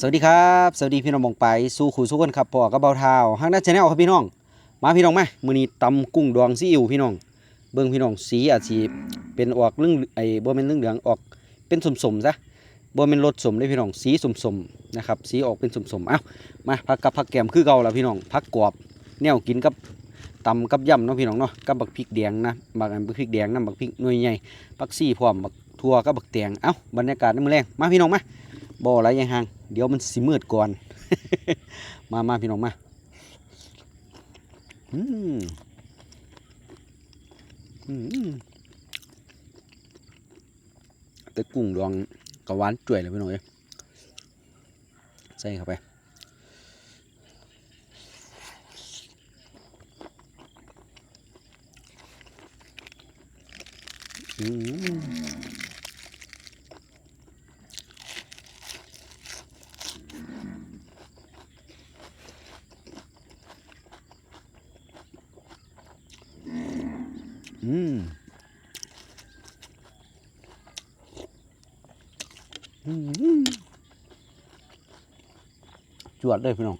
สวัสดีครับสวัสดีพี่น้องมองไปสู่ขู่สู้กันครับพ่อกับเบาเท้าห้างด้านชาแนลครับพี่น้อง มาพี่น้องมามื้อนี้ตำกุ้งดองซีอิ๊วพี่น้อง เบิ่งพี่น้องสีอาจสิเป็นออกเรื่องไอ้บ่แม่นเรื่องเหลืองออกเป็นสมๆซะบ่แม่นรสสมเลยพี่น้องสีสมๆนะครับสีออกเป็นสมๆเอ้ามาผักกับผักแกมคือเก่าแล้วพี่น้องผักกรอบแนวกินกับตำกับยำเนาะพี่น้องเนาะกับบักพริกแดงนะบักอันบักพริกแดงนะบักพริกหน่วยใหญ่ผักซี่พร้อมบักทั่วกับบักแตงเอ้าบรรยากาศในมื้อแรงมาพี่น้องมา บ่อะไรยังห่างเดี๋ยวมันสิมืดก่อน มามาพี่น้องมาอืมอืมแต่กุ้งดองกะหวานจ่วยเลยพี่น้องเอ้ใส่เข้าไปอืม อืมอืมจวดเลยพี่น้อง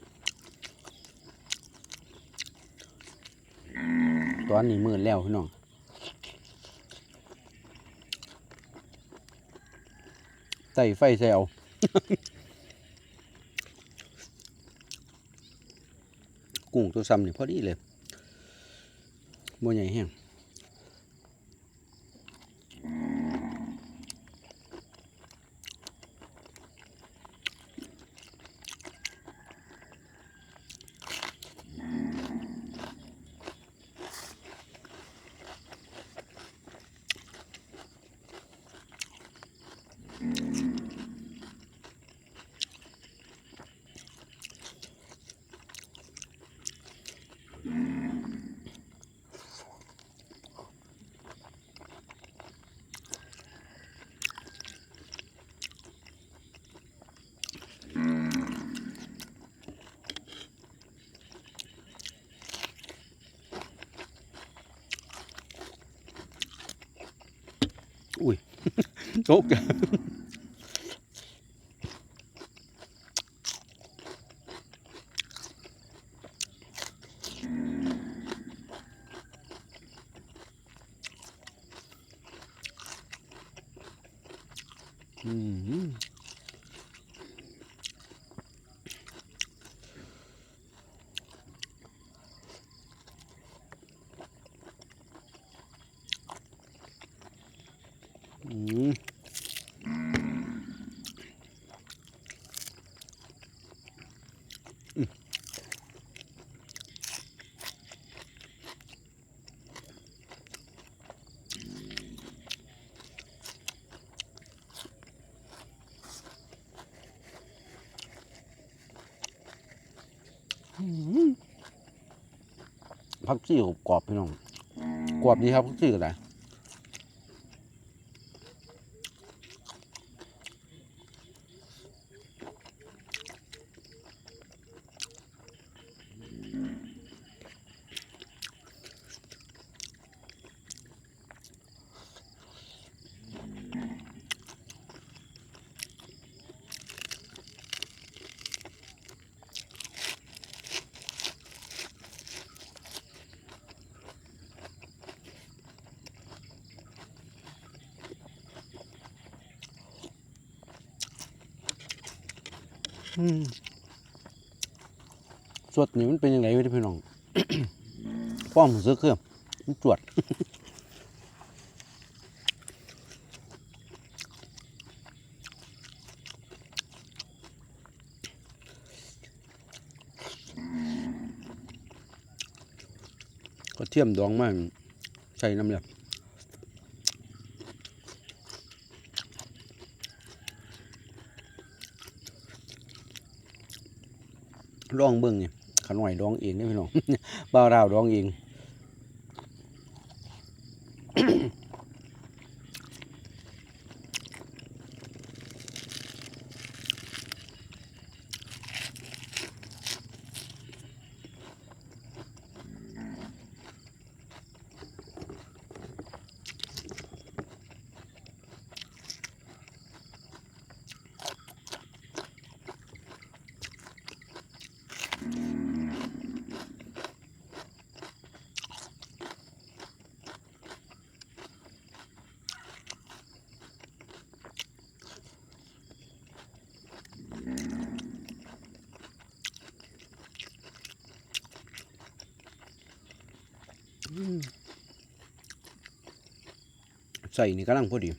ตอนนี้มืดแล้วพี่น้องใส่ไฟใส่เอากุ้งตัวซ้ำนี่พอดีเลยบ่ใหญ่แห้ง อุ้ย โอ๊กอืมอืม พักซี่กรอบๆพี่น้องกรอบดีครับพักซี่ก็ได้ อืมสดนี่มันเป็นยังไงวะพี่น้องความรู้สึกคือมันจวดก็เทียมดองมากใส่น้ำเหลือ ร้องเบิ้งนี่ขน่อยดองเองนี่พี่น้องบ่าวราวร้องเอง ใส่นี่กำลังพอดี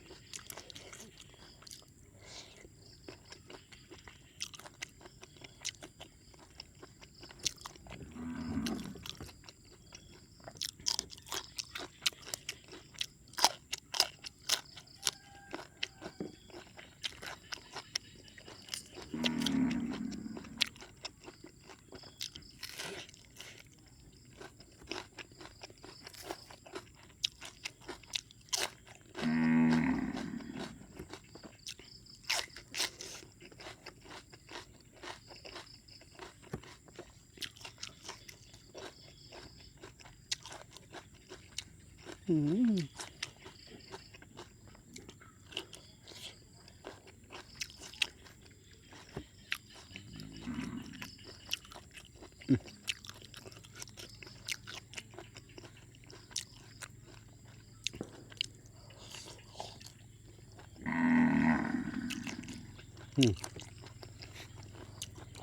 ห้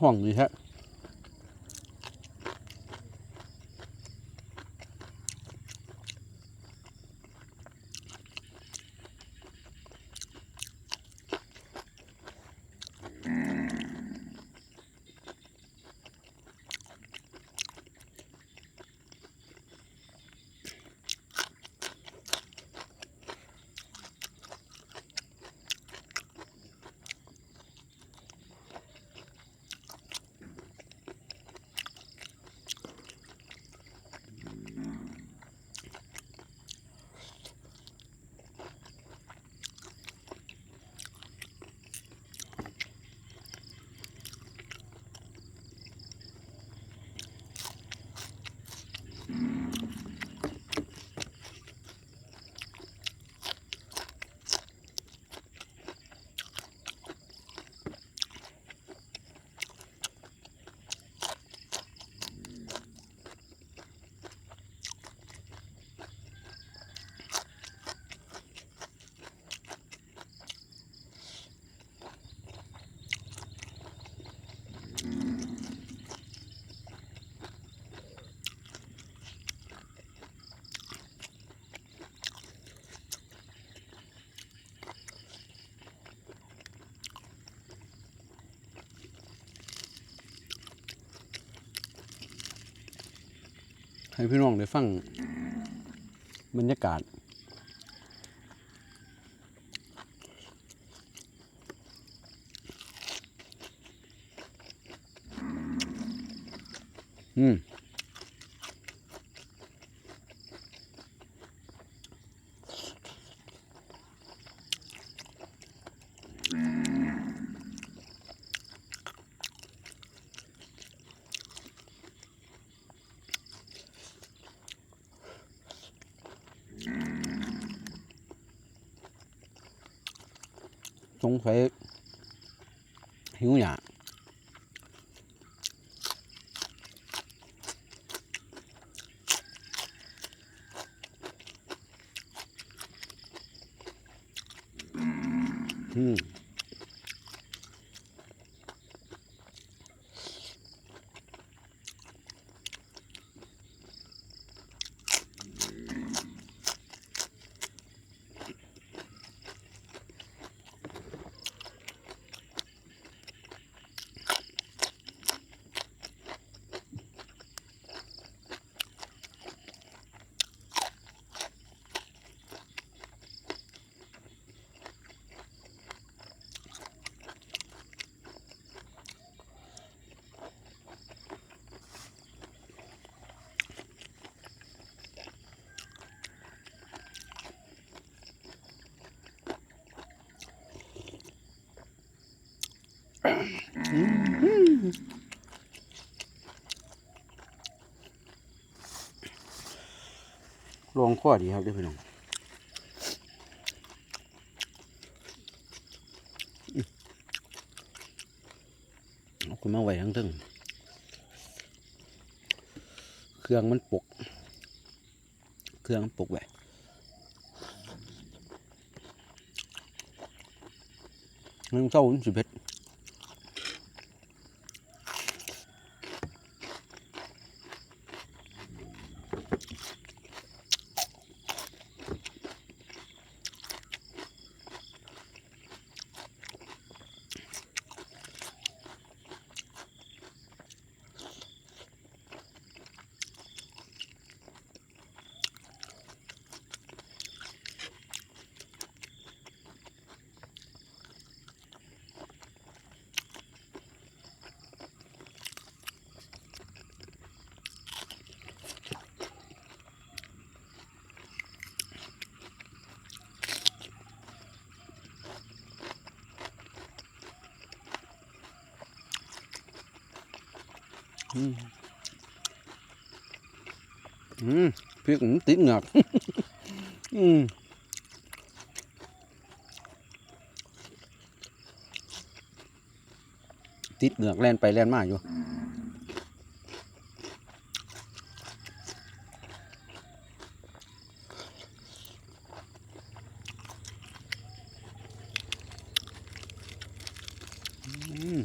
องนี้ฮะ ให้พี่น้องได้ฟังบรรยากาศ อืม สงสัยหิ ลองข้อดีครับด้วยพี่น้องอืมคุณมาไว้ทั้งทึ่งเครื่องมันปก เครื่องมันปกไว้นึ่งเศร้ามันสิเพ็ด อืมพริกมันติดเหงือกอืมติดเหงือกแล่นไปแล่นมาอยู่อืม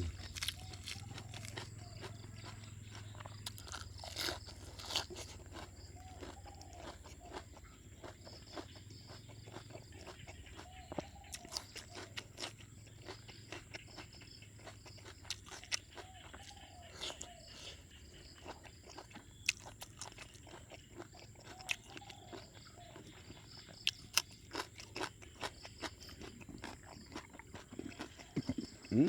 อื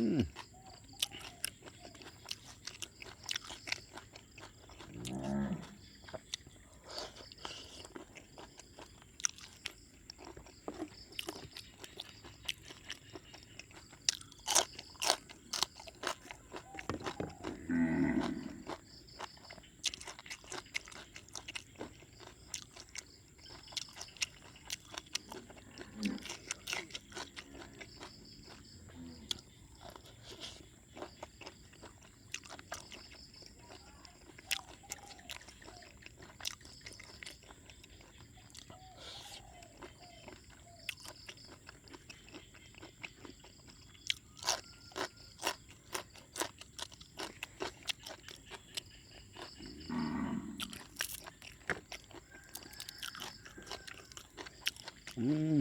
ม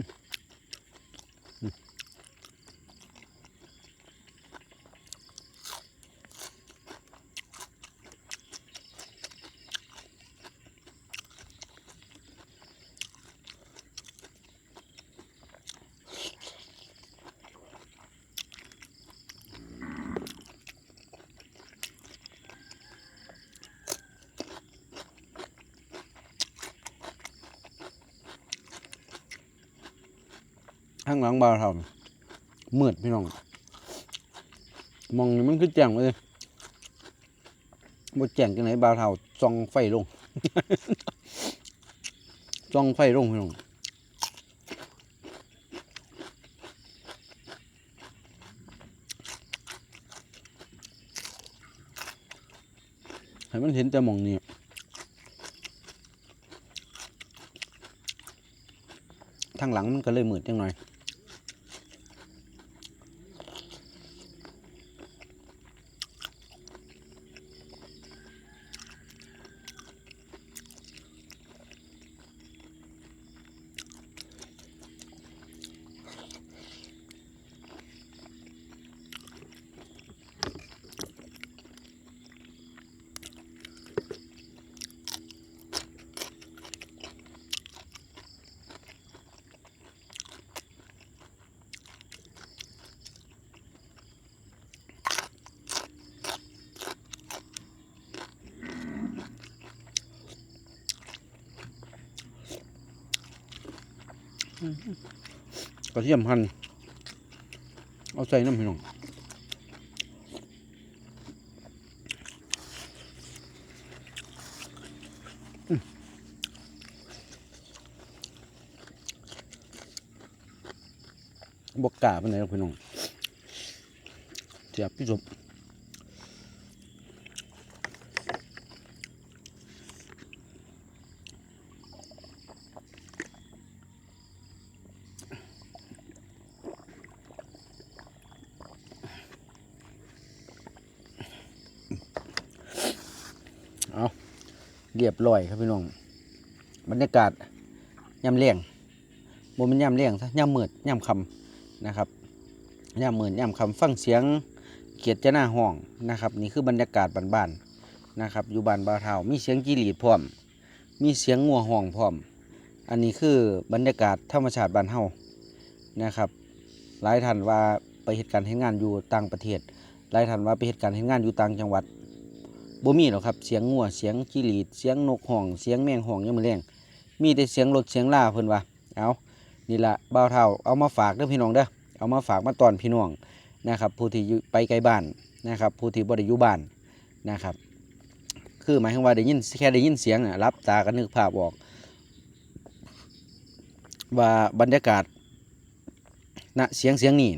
ข้างหลังบาวทำมืดพี่น้องมองนี่มันคือแจ้งเลยบ่แจ้งจังไหนบาวเทาส่องไฟลงส่องไฟลงพี่น้องให้มันเห็นแต่มองนี้ทางหลังมันก็เลยมืดจังหน่อย กระเทียมหั่นเอาใส่น้ำพี่น้องอื้อบกกาเป็นไหนหรอกพี่น้องเจ็บพี่สม เรียบร้อยครับพี่น้องบรรยากาศยามเลี้ยงโมเป็นยามเลี้ยงซะยามมืดยามคำนะครับยามมืดยามคำฟังเสียงเกียรติจะหน้าห้องนะครับ นี่คือบรรยากาศบ้านๆนะครับ อยู่บ้านบาวเทามีเสียงจีรีดพร้อม มีเสียงงัวห้องพร้อม อันนี้คือบรรยากาศธรรมชาติบ้านเฮานะครับ หลายท่านว่าไปเหตุการณ์เหตุงานอยู่ต่างประเทศหลายท่านว่าไปเหตุการณ์เหตุงานอยู่ต่างจังหวัด บ่มีหรอกครับ เสียงงัวเสียงจีรีดเสียงนกห้อง เสียงแมงห้องยังมือแรงมีแต่เสียงรถเสียงล่าเพิ่นว่าเอานี่ละบ่าวเท่าเอามาฝากเด้อพี่น้องเด้อเอามาฝากมาตอนพี่น้องนะครับ ผู้ที่ไปไกลบ้านนะครับ ผู้ที่บ่ได้อยู่บ้านนะครับ คือหมายถึงว่าได้ยินแค่ได้ยินเสียงน่ะรับตาก็นึกภาพออก ว่าบรรยากาศณเสียงเสียงนี้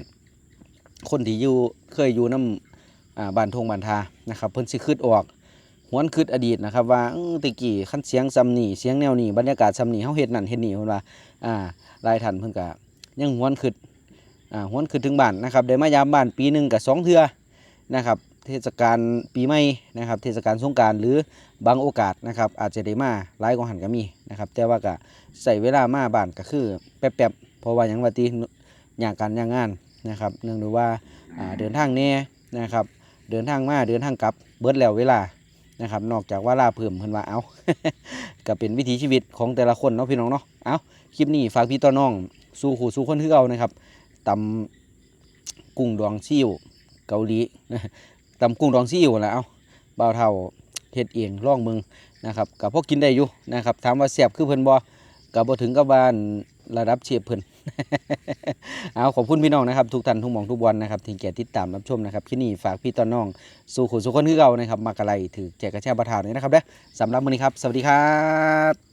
คนที่อยู่เคยอยู่น้ำบ้านทงบ้านทานะครับ เพิ่นสิคิดออก หวนคิดอดีตนะครับ ว่าตะกี้คันเสียงซำนี้เสียงแนวนี้บรรยากาศซำนี้เฮาเฮ็ดนั่นเฮ็ดนี่เพิ่นว่าอ่าลายท่านเพิ่นก็ยังหวนคิดอ่าหวนคิดถึงบ้านนะครับได้มายามบ้านปีหนึ่งก็สองเทือนะครับเทศกาลปีใหม่นะครับ เทศกาลสงกรารหรือบางโอกาสนะครับ อาจจะได้มาหลายกว่าหันก็มีนะครับ แต่ว่าก็ใส่เวลามาบ้านก็คือ แป๊บๆเพราะว่ายังว่าติอย่างการอย่างงานนะครับ เนื่องด้วยว่าอ่าเดินทางแน่นะครับ เดินทางมาเดินทางกลับเบิดแล้วเวลา นะครับ นอกจากว่าลาเพิ่มเพิ่นว่าเอาก็เป็นวิถีชีวิตของแต่ละคนเนาะพี่น้องเนาะเอาคลิปนี้ฝากพี่ต่อน้อง สู่ขู่สู่คนคือเก่านะครับตำกุ้งดองซิ่วเกาหลีตำกุ้งดองซีอิ๊วแหละเอาเบาเท่าเฮ็ดเองร่องเมืองนะครับกับพวกกินได้อยู่นะครับถามว่าแซ่บคือเพิ่นบ่กับบ่ถึงกับว่าน ระดับเชฟเพิ่น เอาขอบคุณพี่น้องนะครับ ทุกท่านทุกหมองทุกวันนะครับที่แก่ติดตามรับชมนะครับที่นี่ฝากพี่ต้นน้อง สู่ขุนสุคนคือเก่านะครับมากระไรถือแจกกระแช่ประทานนี้นะครับเด้อสำหรับวันนี้ครับ สวัสดีครับ